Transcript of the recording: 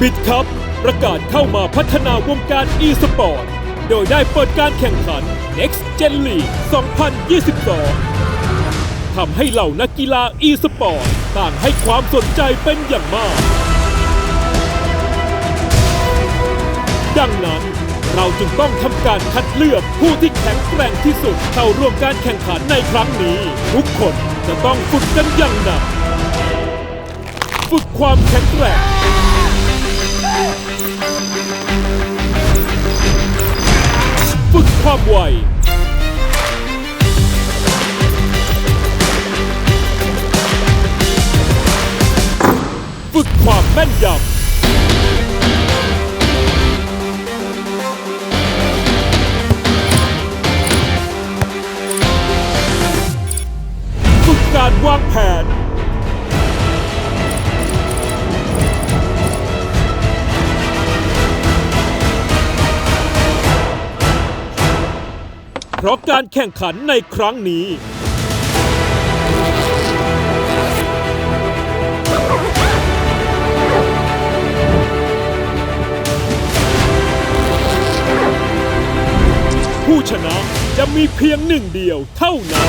บิดครับ ประกาศเข้ามาพัฒนาวงการ e-sport โดยได้เปิดการแข่งขัน Next Gen League 2022 ทำให้เหล่านักกีฬา e-sport ต่างให้ความสนใจเป็นอย่างมาก ดังนั้นเราจึงต้องทำการคัดเลือกผู้ที่แข็งแกร่งที่สุด เข้าร่วมการแข่งขันในครั้งนี้ ทุกคนจะต้องฝึกกันอย่างหนัก ฝึกความแข็งแกร่ง ความไวฝึกความแม่นยำฝึกการวางแผน เพราะการแข่งขันในครั้งนี้ ผู้ชนะจะมีเพียงหนึ่งเดียวเท่านั้น